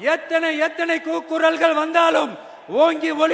எத்தனை எத்தனை கூக்குரல்கள் வந்தாலும் ஓங்கி ஒளி